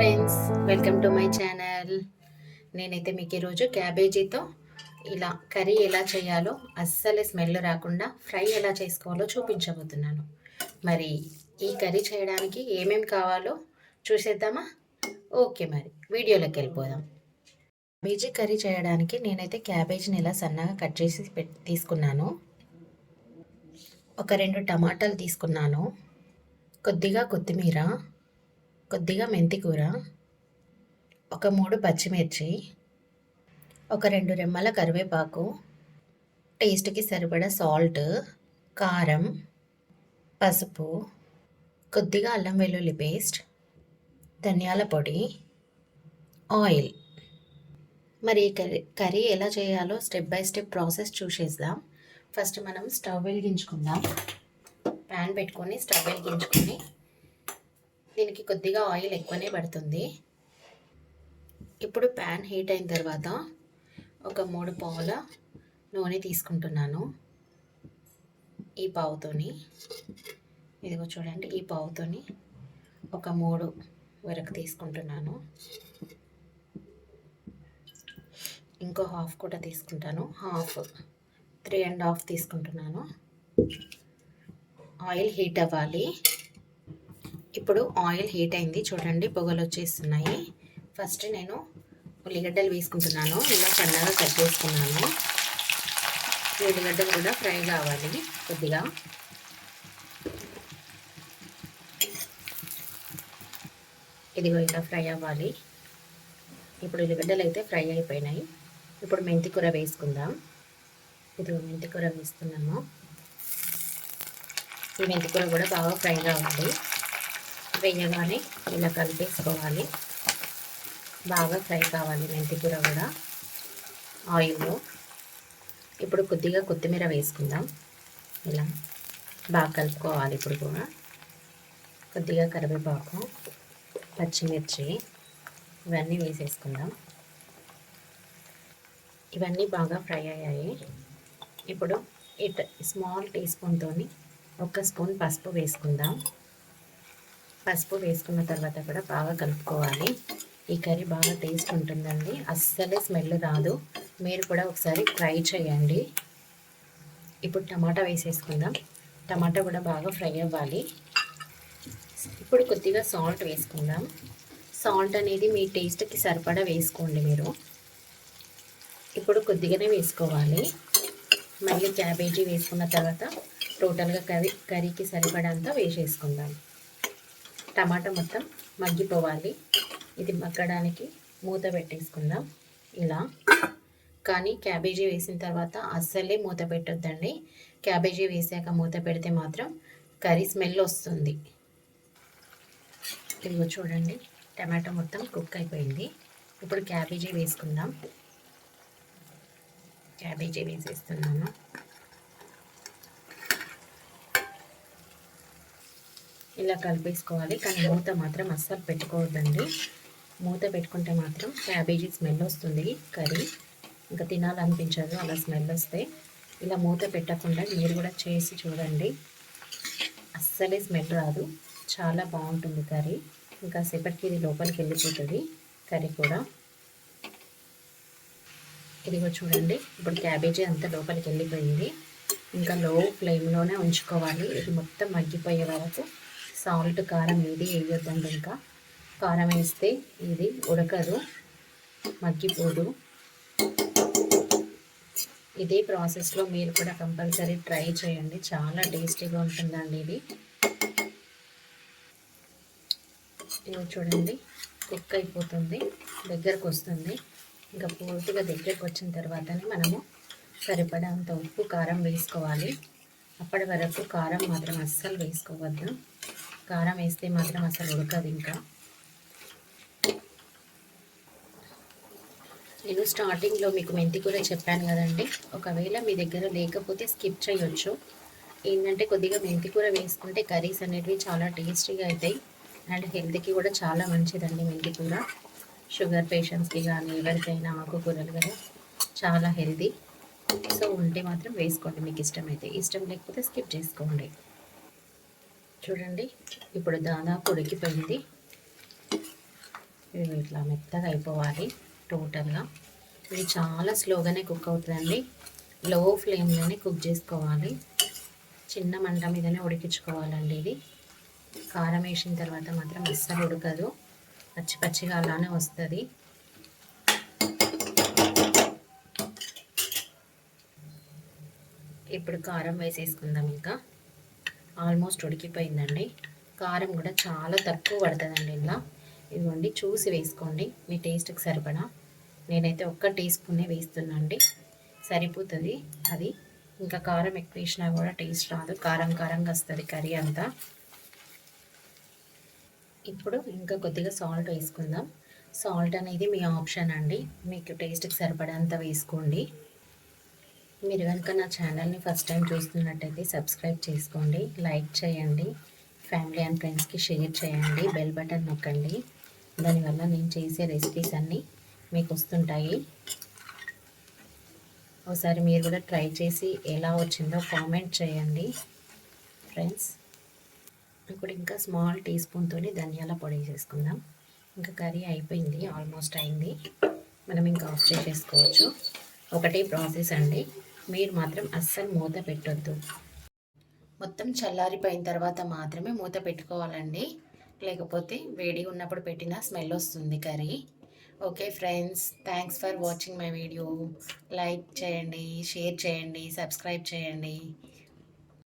Friends welcome to my channel. నేనైతే మీకు ఈరోజు క్యాబేజీతో ఇలా కర్రీ ఎలా చేయాలో అస్సలే స్మెల్ రాకుండా ఫ్రై ఎలా చేసుకోవాలో చూపించబోతున్నాను. మరి ఈ కర్రీ చేయడానికి ఏమేమి కావాలో చూసేద్దామా? ఓకే మరి వీడియోలోకి వెళ్ళిపోదాం. క్యాబేజీ కర్రీ చేయడానికి నేనైతే క్యాబేజీని ఇలా సన్నగా కట్ చేసి తీసుకున్నాను. ఒక రెండు టమాటాలు తీసుకున్నాను. కొద్దిగా కొత్తిమీర కొద్దిగా మెంతికూర ఒక మూడు పచ్చిమిర్చి ఒక రెండు రెమ్మల కరివేపాకు టేస్ట్కి సరిపడా సాల్ట్ కారం పసుపు కొద్దిగా అల్లం వెల్లుల్లి పేస్ట్ ధనియాల పొడి ఆయిల్. మరి కర్రీ కర్రీ ఎలా చేయాలో స్టెప్ బై స్టెప్ ప్రాసెస్ చూసేద్దాం. ఫస్ట్ మనం స్టవ్ వెలిగించుకుందాం. ప్యాన్ పెట్టుకొని స్టవ్ వెలిగించుకొని దీనికి కొద్దిగా ఆయిల్ ఎక్కువనే పడుతుంది. ఇప్పుడు ప్యాన్ హీట్ అయిన తర్వాత ఒక మూడు పావుల నూనె తీసుకుంటున్నాను. ఈ పావుతోని ఇదిగో చూడండి ఈ పావుతోని ఒక మూడు వరకు తీసుకుంటున్నాను. ఇంకో హాఫ్ కూడా తీసుకుంటాను. హాఫ్ త్రీ అండ్ హాఫ్ తీసుకుంటున్నాను. ఆయిల్ హీట్ అవ్వాలి. ఇప్పుడు ఆయిల్ హీట్ అయింది. చూడండి పొగలు వచ్చేస్తున్నాయి. ఫస్ట్ నేను ఉల్లిగడ్డలు వేసుకుంటున్నాను. ఇలా సన్నగా కట్ చేసుకున్నాను. ఉల్లిగడ్డలు కూడా ఫ్రై కావాలి కొద్దిగా. ఇదిగో ఇలా ఫ్రై అవ్వాలి. ఇప్పుడు ఉల్లిగడ్డలు అయితే ఫ్రై అయిపోయినాయి. ఇప్పుడు మెంతి కూర వేసుకుందాం. ఇదిగో మెంతి కూర వేస్తున్నాము ఈ మెంతి కూర కూడా బాగా ఫ్రై కావాలి. వేయగానే ఇలా కలిపేసుకోవాలి. బాగా ఫ్రై కావాలి మెంతి కూర కూడా. ఆయిల్లో. ఇప్పుడు కొద్దిగా కొత్తిమీర వేసుకుందాం. ఇలా బాగా కలుపుకోవాలి ఇప్పుడు కూడా. కొద్దిగా కరివేపాకు పచ్చిమిర్చి ఇవన్నీ వేసేసుకుందాం. ఇవన్నీ బాగా ఫ్రై అయ్యాయి. ఇప్పుడు ఇట్ స్మాల్ టీ స్పూన్తో ఒక స్పూన్ పసుపు వేసుకుందాం. పసుపు వేసుకున్న తర్వాత కూడా బాగా కలుపుకోవాలి. ఈ కర్రీ బాగా టేస్ట్ ఉంటుందండి. అస్సలే స్మెల్ రాదు. మీరు కూడా ఒకసారి ట్రై చేయండి. ఇప్పుడు టమాటా వేసేసుకుందాం. టమాటా కూడా బాగా ఫ్రై అవ్వాలి. ఇప్పుడు కొద్దిగా సాల్ట్ వేసుకుందాం. సాల్ట్ అనేది మీ టేస్ట్కి సరిపడా వేసుకోండి మీరు. ఇప్పుడు కొద్దిగానే వేసుకోవాలి. మళ్ళీ క్యాబేజీ వేసుకున్న తర్వాత టోటల్గా కర్రీ కర్రీకి సరిపడంతా వేసేసుకుందాం. టమాటా మొత్తం మగ్గిపోవాలి. ఇది మగ్గడానికి మూత పెట్టేసుకుందాం. ఇలా. కానీ క్యాబేజీ వేసిన తర్వాత అస్సలే మూత పెట్టొద్దండి. క్యాబేజీ వేసాక మూత పెడితే మాత్రం కర్రీ స్మెల్ వస్తుంది. ఇదిగో చూడండి. టమాటో మొత్తం కుక్ అయిపోయింది. ఇప్పుడు క్యాబేజీ వేసుకుందాం. క్యాబేజీ వేసేస్తున్నాను. ఇలా కలిపేసుకోవాలి. కానీ మూత మాత్రం అస్సలు పెట్టుకోవద్దండి. మూత పెట్టుకుంటే మాత్రం క్యాబేజీ స్మెల్ వస్తుంది కర్రీ. ఇంకా తినాలనిపించదు అలా స్మెల్ వస్తే. ఇలా మూత పెట్టకుండా మీరు కూడా చేసి చూడండి. అస్సలే స్మెల్ రాదు. చాలా బాగుంటుంది కర్రీ. ఇంకా సేపటికి ఇది లోపలికి వెళ్ళిపోతుంది కర్రీ కూడా. ఇదిగో చూడండి. ఇప్పుడు క్యాబేజీ అంతా లోపలికి వెళ్ళిపోయింది. ఇంకా లో ఫ్లేమ్లోనే ఉంచుకోవాలి. ఇది మొత్తం మగ్గిపోయే వరకు సాల్ట్ కారం ఏది వేయొద్దండి ఇంకా. కారం వేస్తే ఇది ఉడకదు మగ్గిపోదు. ఇదే ప్రాసెస్లో మీరు కూడా కంపల్సరీ ట్రై చేయండి. చాలా టేస్టీగా ఉంటుందండి ఇది. ఇది చూడండి కుక్ అయిపోతుంది దగ్గరకు వస్తుంది. ఇంకా పూర్తిగా దగ్గరకు వచ్చిన తర్వాతనే మనము సరిపడంత ఉప్పు కారం వేసుకోవాలి. అప్పటి వరకు కారం మాత్రం అస్సలు వేసుకోవద్దు. కారం వేస్తే మాత్రం అసలు ఉడకదు ఇంకా. నేను స్టార్టింగ్లో మీకు మెంతి కూర చెప్పాను కదండి. ఒకవేళ మీ దగ్గర లేకపోతే స్కిప్ చేయొచ్చు. ఏంటంటే కొద్దిగా మెంతి కూర వేసుకుంటే కర్రీస్ అనేటివి చాలా టేస్టీగా అవుతాయి అండ్ హెల్త్కి కూడా చాలా మంచిదండి మెంతి కూర. షుగర్ పేషెంట్స్కి కానీ ఎవరికైనా ఆకుకూరలు కదా చాలా హెల్తీ. సో ఉంటే మాత్రం వేసుకోండి. మీకు ఇష్టమైతే. ఇష్టం లేకపోతే స్కిప్ చేసుకోండి. చూడండి ఇప్పుడు దాదాపు ఉడికిపోయింది. ఇవి ఇట్లా మెత్తగా అయిపోవాలి టోటల్గా. ఇది చాలా స్లోగానే కుక్ అవుతుందండి. లో ఫ్లేమ్లోనే కుక్ చేసుకోవాలి. చిన్న మంట మీదనే ఉడికించుకోవాలండి ఇది. కారం వేసిన తర్వాత మాత్రం అస్సలు ఉడకదు. పచ్చి పచ్చిగా అలానే వస్తుంది. ఇప్పుడు కారం వేసేసుకుందాం ఇంకా. ఆల్మోస్ట్ ఉడికిపోయిందండి. కారం కూడా చాలా తక్కువ పడుతుందండి ఇలా ఇదిగోండి చూసి వేసుకోండి. మీ టేస్ట్కి సరిపడా. నేనైతే ఒక్క టీ స్పూనే వేస్తున్నాండి సరిపోతుంది. అది ఇంకా కారం ఎక్కువ వేసినా కూడా టేస్ట్ రాదు. కారం కారంగా వస్తుంది కర్రీ అంతా. ఇప్పుడు ఇంకా కొద్దిగా సాల్ట్ వేసుకుందాం. సాల్ట్ అనేది మీ ఆప్షన్ అండి. మీకు టేస్ట్కి సరిపడంత వేసుకోండి. మీరు కనుక నా ఛానల్ని ఫస్ట్ టైం చూస్తున్నట్టయితే సబ్స్క్రైబ్ చేసుకోండి లైక్ చేయండి ఫ్యామిలీ అండ్ ఫ్రెండ్స్కి షేర్ చేయండి బెల్ బటన్ నొక్కండి. దానివల్ల నేను చేసే రెసిపీస్ అన్నీ మీకు వస్తుంటాయి. ఒకసారి మీరు కూడా ట్రై చేసి ఎలా వచ్చిందో కామెంట్ చేయండి ఫ్రెండ్స్. ఇప్పుడు ఇంకా స్మాల్ టీ స్పూన్తో ధనియాల పొడి వేసేసుకుందాం. ఇంకా కర్రీ అయిపోయింది ఆల్మోస్ట్ అయింది. మనం ఇంకా ఆఫ్ చేసేసుకోవచ్చు. ఒకటే ప్రాసెస్ అండి. మీరు మాత్రం అస్సలు మూత పెట్టొద్దు. మొత్తం చల్లారిపోయిన తర్వాత మాత్రమే మూత పెట్టుకోవాలండి. లేకపోతే వేడిగా ఉన్నప్పుడు పెట్టిన స్మెల్ వస్తుంది curry. Okay friends thanks for watching my video. Like చేయండి షేర్ చేయండి సబ్స్క్రైబ్ చేయండి.